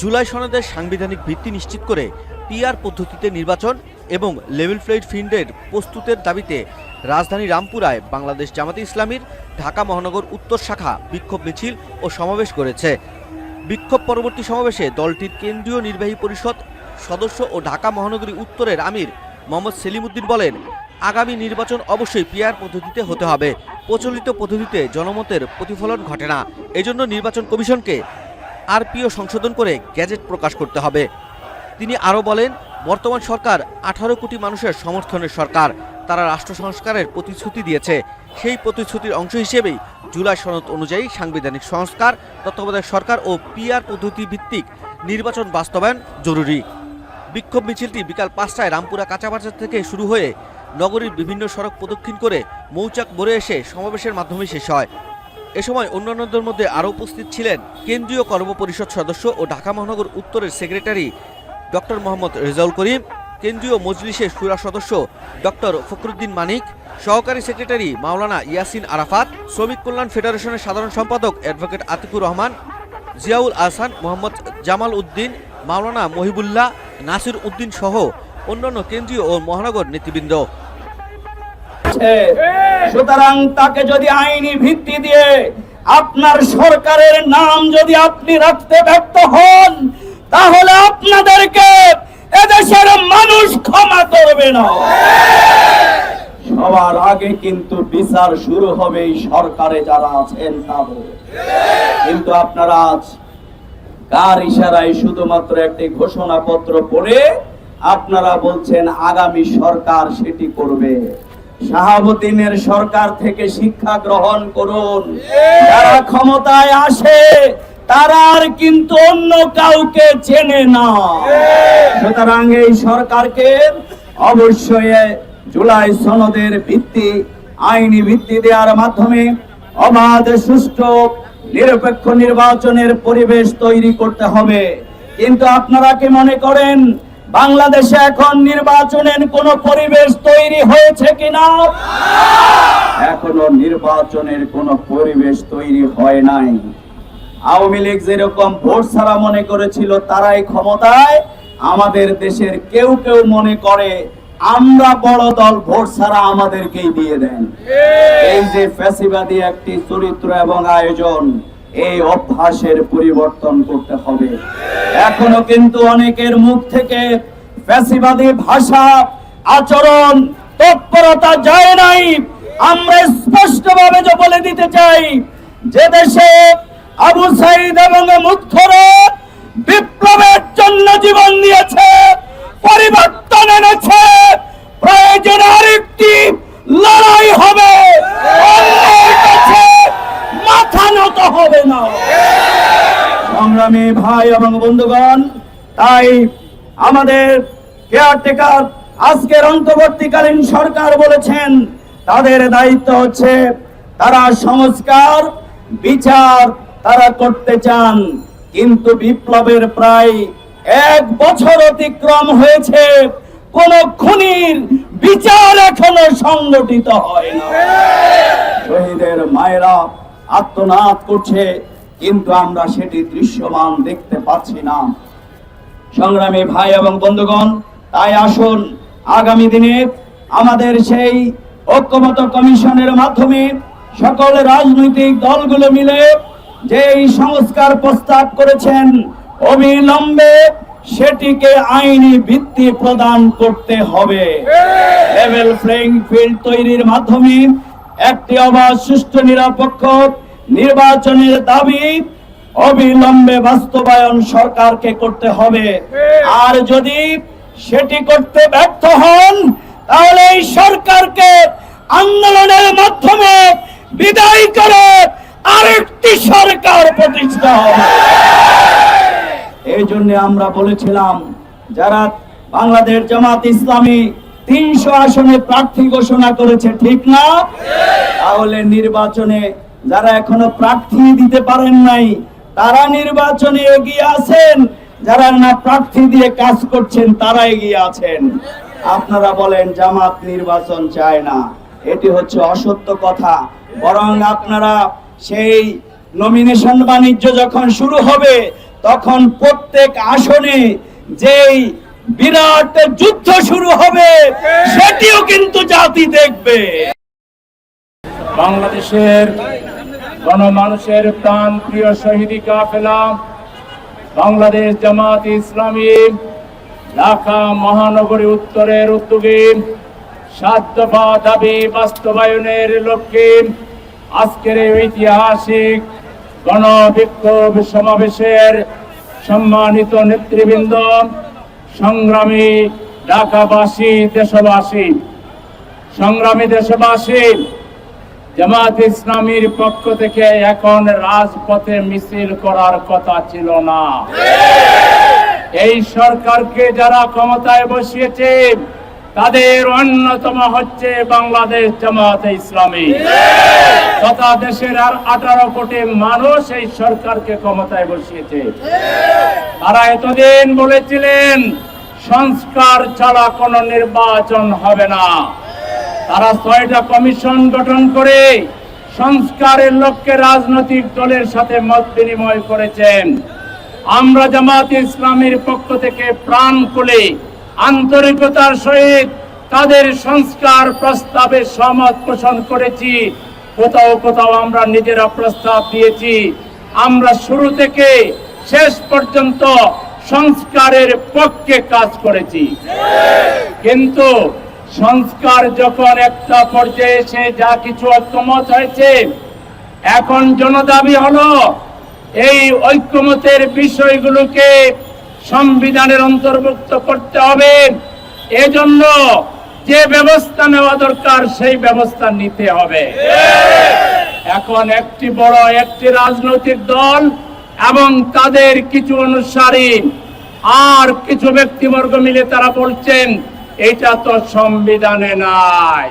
জুলাই সনদের সাংবিধানিক ভিত্তি নিশ্চিত করে পিআর পদ্ধতিতে নির্বাচন এবং লেভেল ফ্লাইট ফিল্ডের প্রস্তুতের দাবিতে রাজধানী রামপুরায় বাংলাদেশ জামাতে ইসলামীর ঢাকা মহানগর উত্তর শাখা বিক্ষোভ মিছিল ও সমাবেশ করেছে। বিক্ষোভ পরবর্তী সমাবেশে দলটির কেন্দ্রীয় নির্বাহী পরিষদ সদস্য ও ঢাকা মহানগরী উত্তরের আমির মোহাম্মদ সেলিম উদ্দিন বলেন, আগামী নির্বাচন অবশ্যই পিআর পদ্ধতিতে হতে হবে। প্রচলিত পদ্ধতিতে জনমতের প্রতিফলন ঘটে না। এজন্য নির্বাচন কমিশনকে আরপিও সংশোধন করে গ্যাজেট প্রকাশ করতে হবে। তিনি আরও বলেন, বর্তমান সরকার আঠারো কোটি মানুষের সমর্থনের সরকার। তারা রাষ্ট্র সংস্কারের প্রতিশ্রুতি দিয়েছে। সেই প্রতিশ্রুতির অংশ হিসেবেই জুলাই সনদ অনুযায়ী সাংবিধানিক সংস্কার, তত্ত্বাবধায়ক সরকার ও পিআর পদ্ধতি ভিত্তিক নির্বাচন বাস্তবায়ন জরুরি। বিক্ষোভ মিছিলটি বিকাল পাঁচটায় রামপুরা কাঁচাবাজার থেকে শুরু হয়ে নগরীর বিভিন্ন সড়ক প্রদক্ষিণ করে মৌচাক বরে এসে সমাবেশের মাধ্যমে শেষ হয়। এ সময় অন্যান্যদের মধ্যে আরও উপস্থিত ছিলেন কেন্দ্রীয় কর্মপরিষদ সদস্য ও ঢাকা মহানগর উত্তরের সেক্রেটারি ডক্টর মোহাম্মদ রেজাউল করিম, কেন্দ্রীয় মজলিসের সুরা সদস্য ডক্টর ফখরুদ্দিন মানিক, সহকারী সেক্রেটারি মাওলানা ইয়াসিন আরাফাত, শ্রমিক কল্যাণ ফেডারেশনের সাধারণ সম্পাদক অ্যাডভোকেট আতিকুর রহমান, জিয়াউল আহসান মোহাম্মদ জামাল উদ্দিন, মাওলানা মহিবুল্লাহ নাসির উদ্দিন সহ অন্যান্য কেন্দ্রীয় ও মহানগর নেতৃবৃন্দ। সুতরাং তাকে যদি আইনি ভিত্তি দিয়ে আপনার সরকারের নাম যদি আপনি রাখতে ব্যর্থ হন, তাহলে আপনাদেরকে এদেশের মানুষ ক্ষমা করবে না। সবার আগে কিন্তু বিচার শুরু হবে এই সরকারে যারা আছেন তাদের। কিন্তু আপনারা আজ কার ইশারায় শুধুমাত্র একটি ঘোষণাপত্র পড়ে আপনারা বলছেন, আগামী সরকার সেটি করবে। শাহাবুদ্দিনের সরকার থেকে শিক্ষা গ্রহণ করুন। যারা ক্ষমতায় আসে তারা আর কিন্তু অন্য কাউকে চেনে না। সুতরাং এই সরকারকে অবশ্যই জুলাই সনদের ভিত্তি আইনি ভিত্তি দেওয়ার মাধ্যমে অবাধ সুষ্ঠু নিরপেক্ষ নির্বাচনের পরিবেশ তৈরি করতে হবে। কিন্তু আপনারা কি মনে করেন বাংলাদেশে এখন নির্বাচনের কোন পরিবেশ তৈরি হয়েছে কিনা? এখনও নির্বাচনের কোন পরিবেশ তৈরি হয় নাই। আওয়ামী লীগ যেরকম ভোট ছাড়া মনে করেছিল, তারাই ক্ষমতায়। আমাদের দেশের কেউ কেউ মনে করে, আমরা বড় দল, ভোট ছাড়া আমাদেরকেই দিয়ে দেন। এই যে ফ্যাসিবাদী একটি চরিত্র এবং আয়োজন এই অভ্যাসের পরিবর্তন করতে হবে। এখনও কিন্তু অনেকের মুখ থেকে ফ্যাসিবাদী ভাষা, আচরণ, তৎপরতা যায় নাই। আমরা স্পষ্টভাবে যে বলে দিতে চাই, যে দেশে আবু সাইদ এবং মুখরা বিপ্লবের জন্য জীবন দিয়েছে, পরিবর্তন এনেছে প্রয়োজন আরেকটি লড়াই হবে অন্যের কাছে মাথা নত হবে না ভাই এবং বন্ধুগণ, তাই আমাদের কেয়ারটেকার আজকের অন্তর্বর্তীকালীন সরকার বলেছেন, তাদের দায়িত্ব হচ্ছে তারা সংস্কার, বিচার তারা করতে চান। কিন্তু বিপ্লবের প্রায় এক বছর অতিক্রম হয়েছে, কোন খুনির বিচার এখনও সংগঠিত হয় না। শহীদের মায়েরা আত্মনাদ করছে কিন্তু আমরা সেটি দৃশ্যমান দেখতে পাচ্ছি না। সংগ্রামী ভাই এবং বন্ধুগণ, তাই আসুন, আগামী দিনে আমাদের সেই ঐক্যমত কমিশনের মাধ্যমে সকল রাজনৈতিক দলগুলো মিলে যে এই সংস্কার প্রস্তাব করেছেন, অবিলম্বে সেটিকে আইনি ভিত্তি প্রদান করতে হবে। লেভেল প্লেইং ফিল্ড তৈরির মাধ্যমে একটি অবাধ সুষ্ঠু নিরপেক্ষ নির্বাচনের দাবি অবিলম্বে বাস্তবায়ন সরকারকে করতে হবে। আর যদি সেটি করতে ব্যর্থ হন, তাহলে এই সরকারকে আন্দোলনের মাধ্যমে বিদায় করে আরেকটি সরকার প্রতিষ্ঠা হবে। এই জন্য আমরা বলেছিলাম, যারা বাংলাদেশ জামাত ইসলামী তিনশো আসনে প্রার্থী ঘোষণা করেছে ঠিক না? তাহলে নির্বাচনে যারা এখনও প্রার্থী দিতে পারেন নাই, তারা নির্বাচনে এগিয়ে আছেন। যারা না প্রার্থী দিয়ে কাজ করছেন, তারা এগিয়ে আছেন। আপনারা বলেন, জামাত নির্বাচন চায় না। এটি হচ্ছে অসত্য কথা। বরং আপনারা সেই নমিনেশন বাণিজ্য যখন শুরু হবে, তখন প্রত্যেক আসনে যেই বিরাট যুদ্ধ শুরু হবে, সেটিও কিন্তু জাতি দেখবে। বাংলাদেশের গণমানুষের প্রাণ প্রিয় শহীদি কাফেলা, বাংলাদেশ জামাত ইসলামী, ঢাকা মহানগরী উত্তরের উদ্যোগে, সাত দফা দাবি বাস্তবায়নের লক্ষ্যে আজকের এই ঐতিহাসিক গণবিক্ষোভ সমাবেশের সম্মানিত নেতৃবৃন্দ, সংগ্রামী ঢাকাবাসী, দেশবাসী। সংগ্রামী দেশবাসী জামাত ইসলামীর পক্ষ থেকে এখন রাজপথে মিছিল করার কথা ছিল না। এই সরকারকে যারা ক্ষমতায় বসিয়েছে, তাদের অন্যতম হচ্ছে বাংলাদেশ জামাত ইসলামী। তথা দেশের আর আঠারো কোটি মানুষ এই সরকারকে ক্ষমতায় বসিয়েছে। তারা এতদিন বলেছিলেন, সংস্কার ছাড়া কোনো নির্বাচন হবে না। তারা ছয়টা কমিশন গঠন করে সংস্কারের লক্ষ্যে রাজনৈতিক দলের সাথে মত বিনিময় করেছেন। আমরা জামাত ইসলামের পক্ষ থেকে প্রাণ খুলে আন্তরিকতার সহিত তাদের সংস্কার প্রস্তাবে সহমত পোষণ করেছি। কোথাও কোথাও আমরা নিজেরা প্রস্তাব দিয়েছি। আমরা শুরু থেকে শেষ পর্যন্ত সংস্কারের পক্ষে কাজ করেছি। কিন্তু সংস্কার যখন একটা পর্যায়ে এসে যা কিছু ঐক্যমত হয়েছে, এখন জনদাবি হলো এই ঐক্যমতের বিষয়গুলোকে সংবিধানের অন্তর্ভুক্ত করতে হবে। এজন্য যে ব্যবস্থা নেওয়া দরকার, সেই ব্যবস্থা নিতে হবে। এখন একটি বড়, একটি রাজনৈতিক দল এবং তাদের কিছু অনুসারী আর কিছু ব্যক্তিবর্গ মিলে তারা বলছেন এটা তো সংবিধানে নাই।